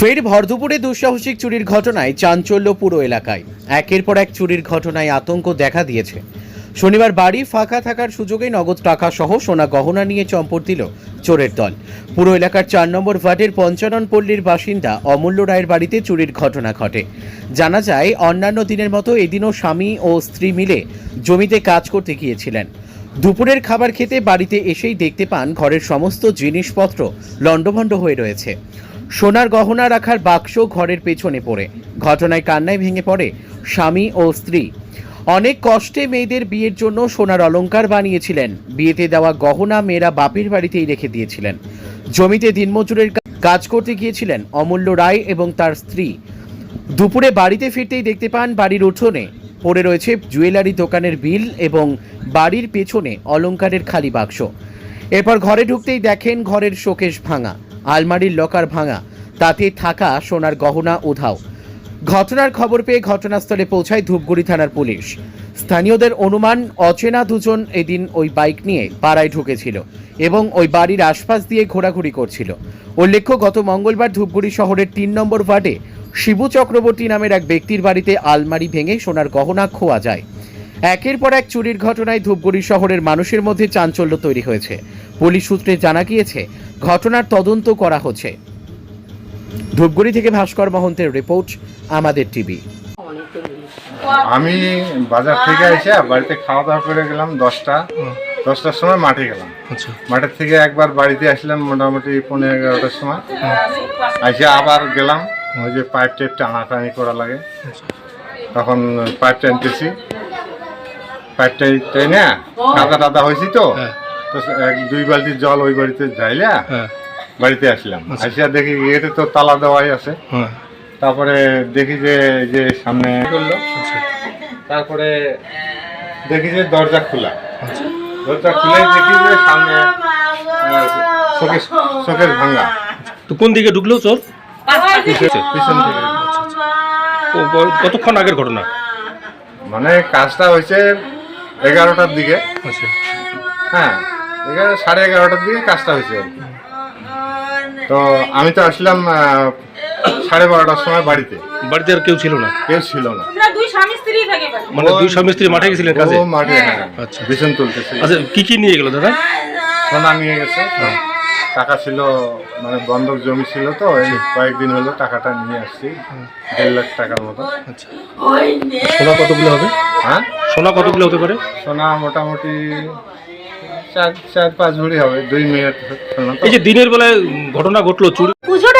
ফের ভরদুপুরে দুঃসাহসিক চুরির ঘটনায় চাঞ্চল্য পুরো এলাকায়। একের পর এক চুরির ঘটনায় আতঙ্ক দেখা দিয়েছে। শনিবার বাড়ি ফাঁকা থাকার সুযোগে নগদ টাকা সহ সোনা গহনা নিয়ে চম্পট দিল চোরের দল। পুরো এলাকার চার নম্বর ওয়ার্ডের পঞ্চানন পল্লীর বাসিন্দা অমূল্য রায়ের বাড়িতে চুরির ঘটনা ঘটে। জানা যায়, অন্যান্য দিনের মতো এদিনও স্বামী ও স্ত্রী মিলে জমিতে কাজ করতে গিয়েছিলেন। দুপুরের খাবার খেতে বাড়িতে এসেই দেখতে পান ঘরের সমস্ত জিনিসপত্র লণ্ডভণ্ড হয়ে রয়েছে। সোনার গহনা রাখার বাক্স ঘরের পেছনে পড়ে। ঘটনায় কান্নায় ভেঙে পড়ে স্বামী ও স্ত্রী। অনেক কষ্টে মেয়েদের বিয়ের জন্য সোনার অলঙ্কার বানিয়েছিলেন। বিয়েতে দেওয়া গহনা মেয়েরা বাপের বাড়িতেই রেখে দিয়েছিলেন। জমিতে দিনমজুরের কাজ করতে গিয়েছিলেন অমূল্য রায় এবং তার স্ত্রী। দুপুরে বাড়িতে ফিরতেই দেখতে পান বাড়ির উঠোনে পড়ে রয়েছে জুয়েলারি দোকানের বিল এবং বাড়ির পেছনে অলংকারের খালি বাক্স। এরপর ঘরে ঢুকতেই দেখেন ঘরের শোকেশ ভাঙা। আলমারির লকার ভাঙা, তাতে থাকা সোনার গহনা উধাও। ঘটনার খবর পেয়ে ঘটনাস্থলে পৌঁছায় ধূপগুড়ি থানার পুলিশ। স্থানীয়দের অনুমান, অচেনা দুজন এদিন ওই বাইক নিয়ে পাড়ায় ঢুকেছিল এবং ওই বাড়ির আশপাশ দিয়ে ঘোরাঘুরি করছিল। উল্লেখ্য, গত মঙ্গলবার ধূপগুড়ি শহরের তিন নম্বর ওয়ার্ডে শিবু চক্রবর্তী নামের এক ব্যক্তির বাড়িতে আলমারি ভেঙে সোনার গহনা খোয়া যায়। একের পর এক চুরির ঘটনায় ধূপগুড়ি শহরের মানুষের মধ্যে চাঞ্চল্য তৈরি হয়েছে। পুলিশ সূত্রে জানা গিয়েছে ঘটনার তদন্ত করা হচ্ছে। ধূপগুড়ি থেকে ভাস্কর মহন্তের রিপোর্ট আমাদের টিভি। আমি বাজার থেকে এসে বাড়িতে খাওয়া দাওয়া করে গেলাম দশটা। দশটার সময় মাঠে গেলাম। আচ্ছা। মাঠের থেকে একবার বাড়িতে আসলাম মোটামুটি পনেরো এগারোটার সময়। এসে আবার গেলাম। ওই যে পাইপ টাইপ টানাটানি করা লাগে। তখন পাইপ টানতেছি। পাইপ টাইপ টেনে কাদা টাদা হয়েছি তো? হ্যাঁ। তো এক দুই বালতি জল ওই বাড়িতে যাইলা হ্যাঁ। বাড়িতে আসলাম। আসিয়া দেখি এতে তো তালা দেওয়াই আছে। হ্যাঁ। তারপরে দেখি যে যে সামনে করল? আচ্ছা। তারপরে দেখি যে দরজা খোলা। আচ্ছা। দরজা খুলে দেখি যে সামনে শোকেশ শোকেশ ভাঙা। তো কোন দিকে ঢুকলো চোর? পিছন- থেকে কতক্ষণ আগের ঘটনা? মানে কাজটা হয়েছে এগারোটার দিকে। আচ্ছা। হ্যাঁ। এগারো সাড়ে এগারোটার দিকে কাজটা হয়েছে আর কি। তো আমি তো আসলাম সাড়ে বারোটার সময় বাড়িতে। বাড়িতে আর কেউ ছিল না? কেউ ছিল না। মানে দুই স্বামী স্ত্রী মাঠে গেছিলেন কাজে? মাঠে। হ্যাঁ। আচ্ছা। বিছন তুলতেছে। আচ্ছা কি কি নিয়ে গেল দাদা? সোনা নিয়ে গেছে। টাকা ছিল মানে বন্ধক জমি ছিল তো এই কয়েকদিন হলো টাকাটা নিয়ে আসছি দেড় লাখ টাকার মতো। আচ্ছা। সোনা কতগুলো হবে? হ্যাঁ? সোনা কতগুলো হতে পারে? সোনা মোটামুটি চার চার পাঁচ ভরি হবে দুই মিনিট এই যে দিনের বেলায় ঘটনা ঘটলো চুরি